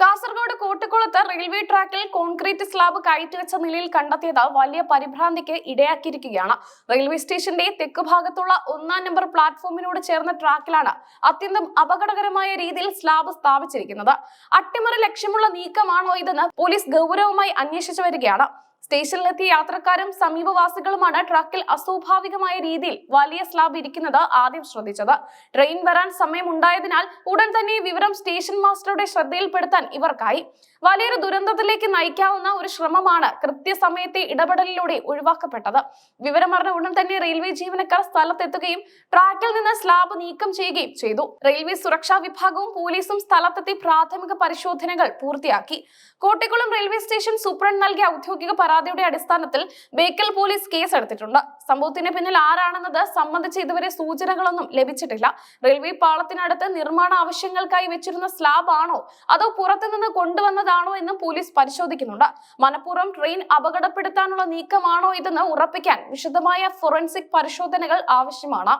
കാസർഗോഡ് കോട്ടക്കുളത്ത് റെയിൽവേ ട്രാക്കിൽ concrete slab കയറ്റിവെച്ച നിലയിൽ കണ്ടെത്തിയത് വലിയ പരിഭ്രാന്തിക്ക് ഇടയാക്കിയിരിക്കുകയാണ്. റെയിൽവേ സ്റ്റേഷന്റെ തെക്ക് ഭാഗത്തുള്ള ഒന്നാം നമ്പർ പ്ലാറ്റ്ഫോമിനോട് ചേർന്ന ട്രാക്കിലാണ് അത്യന്തം അപകടകരമായ രീതിയിൽ സ്ലാബ് സ്ഥാപിച്ചിരിക്കുന്നത്. അട്ടിമറി ലക്ഷ്യമുള്ള നീക്കമാണോ ഇതെന്ന് പോലീസ് ഗൗരവമായി അന്വേഷിച്ചു വരികയാണ്. സ്റ്റേഷനിലെത്തിയ യാത്രക്കാരും സമീപവാസികളുമാണ് ട്രക്കിൽ അസ്വാഭാവികമായ രീതിയിൽ വലിയ സ്ലാബ് ഇരിക്കുന്നത് ആദ്യം ശ്രദ്ധിച്ചത്. ട്രെയിൻ വരാൻ സമയമുണ്ടായതിനാൽ ഉടൻ തന്നെ വിവരം സ്റ്റേഷൻ മാസ്റ്ററുടെ ശ്രദ്ധയിൽപ്പെടുത്താൻ ഇവർക്കായി. വലിയൊരു ദുരന്തത്തിലേക്ക് നയിക്കാവുന്ന ഒരു ശ്രമമാണ് കൃത്യസമയത്തെ ഇടപെടലിലൂടെ ഒഴിവാക്കപ്പെട്ടത്. വിവരമറിഞ്ഞ ഉടൻ തന്നെ റെയിൽവേ ജീവനക്കാർ സ്ഥലത്തെത്തുകയും ട്രാക്കിൽ നിന്ന് സ്ലാബ് നീക്കം ചെയ്യുകയും ചെയ്തു. റെയിൽവേ സുരക്ഷാ വിഭാഗവും പോലീസും സ്ഥലത്തെത്തി പ്രാഥമിക പരിശോധനകൾ പൂർത്തിയാക്കി. കോട്ടിക്കുളം റെയിൽവേ സ്റ്റേഷൻ സൂപ്രണ്ട് നൽകിയ ഔദ്യോഗിക പരാതിയുടെ അടിസ്ഥാനത്തിൽ ബേക്കൽ പോലീസ് കേസ് എടുത്തിട്ടുണ്ട് സംഭവത്തിന് പിന്നിൽ ആരാണെന്നത് സംബന്ധിച്ച് ഇതുവരെ സൂചനകളൊന്നും ലഭിച്ചിട്ടില്ല. റെയിൽവേ പാളത്തിനടുത്ത് നിർമ്മാണ ആവശ്യങ്ങൾക്കായി വെച്ചിരുന്ന സ്ലാബ് ആണോ അതോ പുറത്തുനിന്ന് കൊണ്ടുവന്നതാണോ എന്നും പോലീസ് പരിശോധിക്കുന്നുണ്ട്. മനഃപൂർവം ട്രെയിൻ അപകടപ്പെടുത്താനുള്ള നീക്കമാണോ ഇതെന്ന് ഉറപ്പിക്കാൻ വിശദമായ ഫോറൻസിക് പരിശോധനകൾ ആവശ്യമാണ്.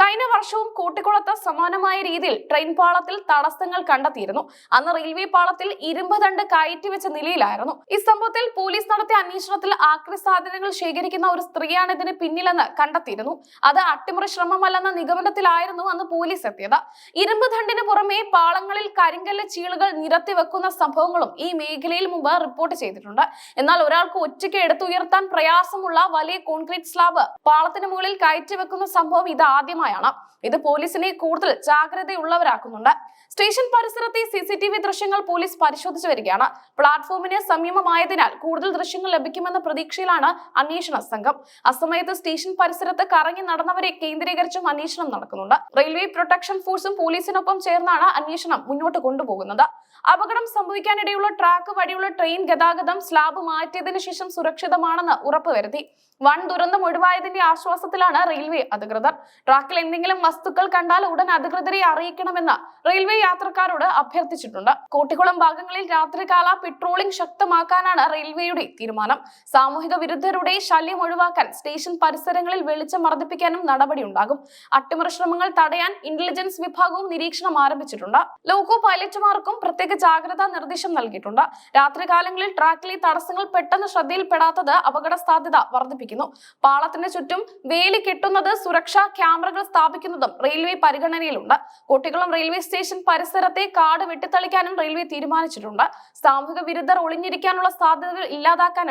കഴിഞ്ഞ വർഷവും കൂട്ടിക്കുളത്ത് സമാനമായ രീതിയിൽ ട്രെയിൻ പാളത്തിൽ തടസ്സങ്ങൾ കണ്ടെത്തിയിരുന്നു. അന്ന് റെയിൽവേ പാളത്തിൽ ഇരുമ്പ് തണ്ട് കയറ്റിവെച്ച നിലയിലായിരുന്നു. ഈ സംഭവത്തിൽ പോലീസ് നടത്തിയ അന്വേഷണത്തിൽ ആക്രി സാധനങ്ങൾ ശേഖരിക്കുന്ന ഒരു സ്ത്രീയാണ് ഇതിന് പിന്നിലെന്ന് കണ്ടെത്തിയിരുന്നു. അത് അട്ടിമറി ശ്രമമല്ലെന്ന നിഗമനത്തിലായിരുന്നു അന്ന് പോലീസ് എത്തിയത്. ഇരുമ്പ് ദണ്ടിന് പുറമെ പാളങ്ങളിൽ കരിങ്കല്ല് ചീളുകൾ നിരത്തി വെക്കുന്ന സംഭവങ്ങളും ഈ മേഖലയിൽ മുമ്പ് റിപ്പോർട്ട് ചെയ്തിട്ടുണ്ട്. എന്നാൽ ഒരാൾക്ക് ഒറ്റയ്ക്ക് എടുത്തുയർത്താൻ പ്രയാസമുള്ള വലിയ കോൺക്രീറ്റ് സ്ലാബ് പാളത്തിന് മുകളിൽ കയറ്റി വെക്കുന്ന സംഭവം ഇത് ആദ്യമായാണ്. ഇത് പോലീസിനെ കൂടുതൽ ജാഗ്രതയുള്ളവരാക്കുന്നുണ്ട്. സ്റ്റേഷൻ പരിസരത്തെ സി ദൃശ്യങ്ങൾ പോലീസ് പരിശോധിച്ചു വരികയാണ്. പ്ലാറ്റ്ഫോമിന് സമീപമായതിനാൽ കൂടുതൽ ദൃശ്യങ്ങൾ ലഭിക്കുമെന്ന പ്രതീക്ഷയിലാണ് അന്വേഷണ സംഘം. അസമയത്ത് സ്റ്റേഷൻ പരിസരത്ത് കറങ്ങി നടന്നവരെ കേന്ദ്രീകരിച്ചും അന്വേഷണം നടക്കുന്നുണ്ട്. റെയിൽവേ പ്രൊട്ടക്ഷൻ ഫോഴ്സും പോലീസിനൊപ്പം ചേർന്നാണ് അന്വേഷണം മുന്നോട്ട് കൊണ്ടുപോകുന്നത്. അപകടം സംഭവിക്കാനിടയുള്ള ട്രാക്ക് വഴിയുള്ള ട്രെയിൻ ഗതാഗതം സ്ലാബ് മാറ്റിയതിനു ശേഷം സുരക്ഷിതമാണെന്ന് ഉറപ്പുവരുത്തി. വൻ ദുരന്തം ഒഴിവായതിന്റെ ആശ്വാസത്തിലാണ് റെയിൽവേ അധികൃതർ. ട്രാക്കിൽ എന്തെങ്കിലും വസ്തുക്കൾ കണ്ടാൽ ഉടൻ അധികൃതരെ അറിയിക്കണമെന്ന് റെയിൽവേ യാത്രക്കാരോട് അഭ്യർത്ഥിച്ചിട്ടുണ്ട്. കോട്ടിക്കുളം ഭാഗങ്ങളിൽ രാത്രികാല പെട്രോളിംഗ് ശക്തമാക്കാനാണ് റെയിൽവേയുടെ തീരുമാനം. സാമൂഹിക വിരുദ്ധരുടെ ശല്യം ഒഴിവാക്കാൻ സ്റ്റേഷൻ പരിസരങ്ങളിൽ വെളിച്ചം വർദ്ധിപ്പിക്കാനും നടപടിയുണ്ടാകും അട്ടിമറി ശ്രമങ്ങൾ തടയാൻ ഇന്റലിജൻസ് വിഭാഗവും നിരീക്ഷണം ആരംഭിച്ചിട്ടുണ്ട്. ലോക്കോ പൈലറ്റുമാർക്കും പ്രത്യേക ജാഗ്രതാ നിർദ്ദേശം നൽകിയിട്ടുണ്ട്. രാത്രികാലങ്ങളിൽ ട്രാക്കിലെ തടസ്സങ്ങൾ പെട്ടെന്ന് ശ്രദ്ധയിൽപ്പെടാത്തത് അപകട സാധ്യത വർദ്ധിപ്പിക്കുന്നു. പാളത്തിന് ചുറ്റും വേലി കെട്ടുന്നത് സുരക്ഷാ ക്യാമറകൾ സ്ഥാപിക്കുന്നതും റെയിൽവേ പരിഗണനയിലുണ്ട്. കുട്ടികളും റെയിൽവേ സ്റ്റേഷൻ പരിസരത്തെ കാട് വെട്ടിത്തളിക്കാനും റെയിൽവേ തീരുമാനിച്ചിട്ടുണ്ട്. സാമൂഹിക വിരുദ്ധർ ഒളിഞ്ഞിരിക്കാനുള്ള സാധ്യതകൾ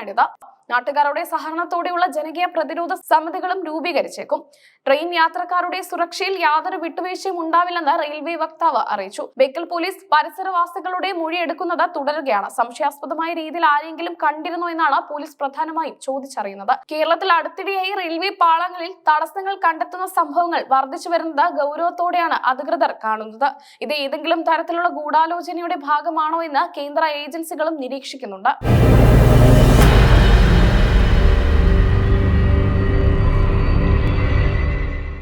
ഇല്ലാതാക്കാനാണിത് നാട്ടുകാരുടെ സഹകരണത്തോടെയുള്ള ജനകീയ പ്രതിരോധ സമിതികളും രൂപീകരിച്ചേക്കും. ട്രെയിൻ യാത്രക്കാരുടെ സുരക്ഷയിൽ യാതൊരു വിട്ടുവീഴ്ചയും ഉണ്ടാവില്ലെന്ന് റെയിൽവേ വക്താവ് അറിയിച്ചു. ബേക്കൽ പോലീസ് പരിസരവാസികളുടെ മൊഴിയെടുക്കുന്നത് തുടരുകയാണ്. സംശയാസ്പദമായ രീതിയിൽ ആരെങ്കിലും കണ്ടിരുന്നോ എന്നാണ് പോലീസ് പ്രധാനമായും ചോദിച്ചറിയുന്നത്. കേരളത്തിൽ അടുത്തിടെയായി റെയിൽവേ പാളങ്ങളിൽ തടസ്സങ്ങൾ കണ്ടെത്തുന്ന സംഭവങ്ങൾ വർദ്ധിച്ചു വരുന്നത് ഗൗരവത്തോടെയാണ് അധികൃതർ കാണുന്നത്. ഇത് ഏതെങ്കിലും തരത്തിലുള്ള ഗൂഢാലോചനയുടെ ഭാഗമാണോ എന്ന് കേന്ദ്ര ഏജൻസികളും നിരീക്ഷിക്കുന്നുണ്ട്.